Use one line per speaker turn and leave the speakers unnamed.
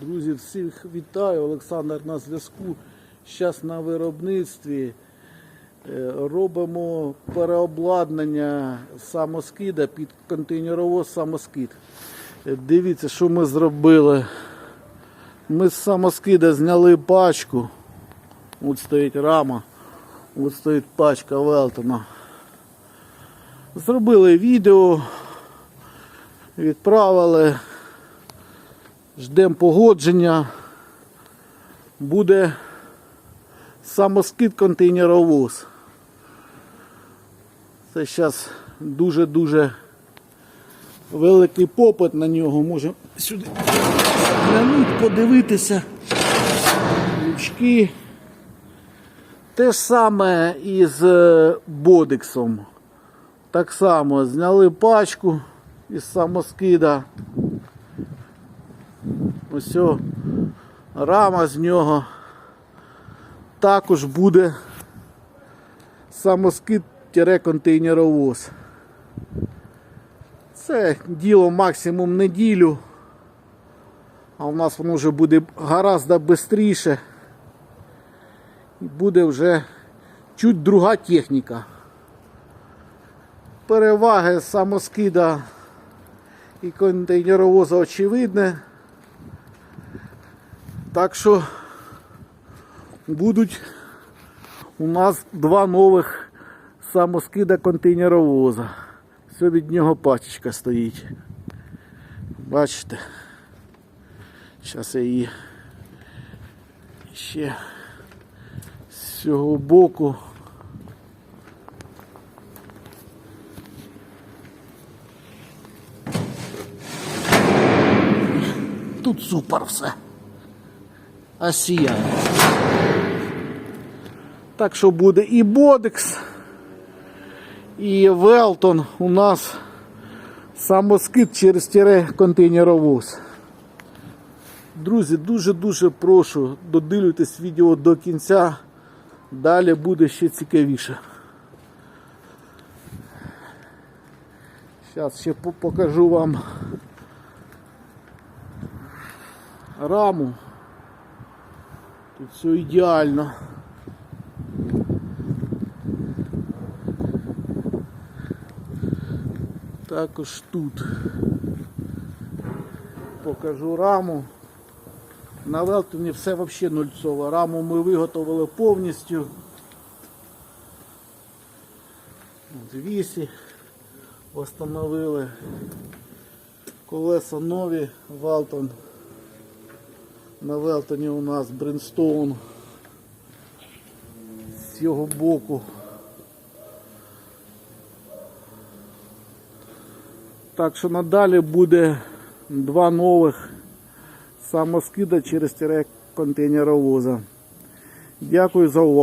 Друзі, всіх вітаю. Олександр на зв'язку. Зараз на виробництві е, робимо переобладнання самоскида під контейнеровоз самоскид. Е, Дивіться, що ми зробили. Ми з самоскида зняли пачку. От стоїть рама, от стоїть пачка Велтона. Зробили відео, відправили. Ждемо погодження. Буде самоскид контейнеровоз. Це зараз дуже-дуже великий попит на нього. Можемо сюди глянути, подивитися. Лючки. Те ж саме із е, бодексом. Так само зняли пачку із самоскида. Ось рама з нього. Також буде самоскид-контейнеровоз. Це діло максимум неділю. А в нас воно вже буде гораздо швидше. І буде вже чуть друга техніка. Переваги самоскида і контейнеровоза очевидне. Так що будуть у нас два нових самоскида контейнеровоза. Все від нього пачечка стоїть. Бачите? Зараз я її ще з цього боку. Тут супер все. А сіяє. Так що буде і Бодекс, і Велтон у нас самоскид через тире контейнеровоз. Друзі, дуже-дуже прошу, додивлюйтесь відео до кінця. Далі буде ще цікавіше. Зараз ще покажу вам раму. Тут все ідеально. Також тут покажу раму. На Велтоні все взагалі нульцово. Раму ми виготовили повністю. От Вісі встановили. Колеса нові, Велтон. На Велтоні у нас Бринстоун з його боку. Так що надалі буде два нових самоскида через тире контейнеровоза. Дякую за увагу.